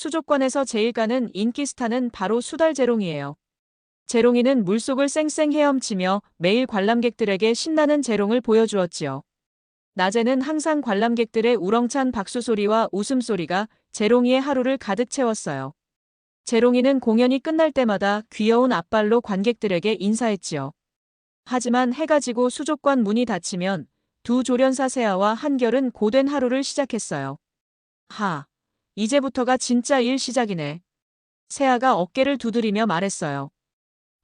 수족관에서 제일 가는 인기 스타는 바로 수달 재롱이에요. 재롱이는 물속을 쌩쌩 헤엄치며 매일 관람객들에게 신나는 재롱을 보여주었지요. 낮에는 항상 관람객들의 우렁찬 박수 소리와 웃음소리가 재롱이의 하루를 가득 채웠어요. 재롱이는 공연이 끝날 때마다 귀여운 앞발로 관객들에게 인사했지요. 하지만 해가 지고 수족관 문이 닫히면 두 조련사 세아와 한결은 고된 하루를 시작했어요. 하, 이제부터가 진짜 일 시작이네. 세아가 어깨를 두드리며 말했어요.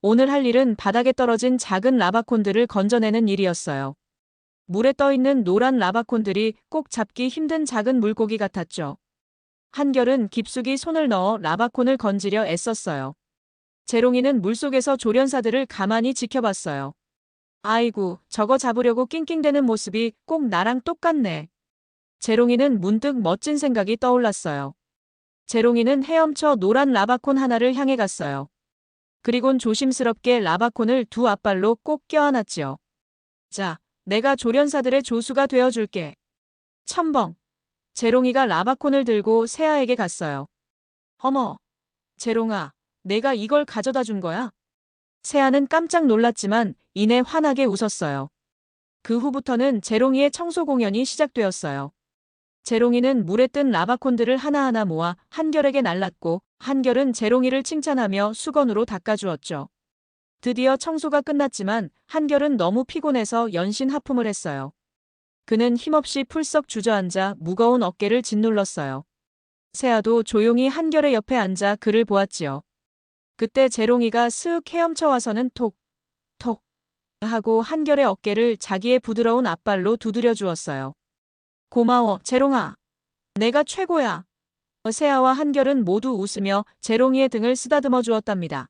오늘 할 일은 바닥에 떨어진 작은 라바콘들을 건져내는 일이었어요. 물에 떠 있는 노란 라바콘들이 꼭 잡기 힘든 작은 물고기 같았죠. 한결은 깊숙이 손을 넣어 라바콘을 건지려 애썼어요. 재롱이는 물속에서 조련사들을 가만히 지켜봤어요. 아이고, 저거 잡으려고 낑낑대는 모습이 꼭 나랑 똑같네. 재롱이는 문득 멋진 생각이 떠올랐어요. 재롱이는 헤엄쳐 노란 라바콘 하나를 향해 갔어요. 그리곤 조심스럽게 라바콘을 두 앞발로 꼭 껴안았지요. 자, 내가 조련사들의 조수가 되어줄게. 첨벙. 재롱이가 라바콘을 들고 세아에게 갔어요. 어머, 재롱아, 내가 이걸 가져다 준 거야? 세아는 깜짝 놀랐지만 이내 환하게 웃었어요. 그 후부터는 재롱이의 청소 공연이 시작되었어요. 재롱이는 물에 뜬 라바콘들을 하나하나 모아 한결에게 날랐고 한결은 재롱이를 칭찬하며 수건으로 닦아주었죠. 드디어 청소가 끝났지만 한결은 너무 피곤해서 연신 하품을 했어요. 그는 힘없이 풀썩 주저앉아 무거운 어깨를 짓눌렀어요. 세아도 조용히 한결의 옆에 앉아 그를 보았지요. 그때 재롱이가 스윽 헤엄쳐 와서는 톡, 톡 하고 한결의 어깨를 자기의 부드러운 앞발로 두드려 주었어요. 고마워, 재롱아. 내가 최고야. 세아와 한결은 모두 웃으며 재롱이의 등을 쓰다듬어 주었답니다.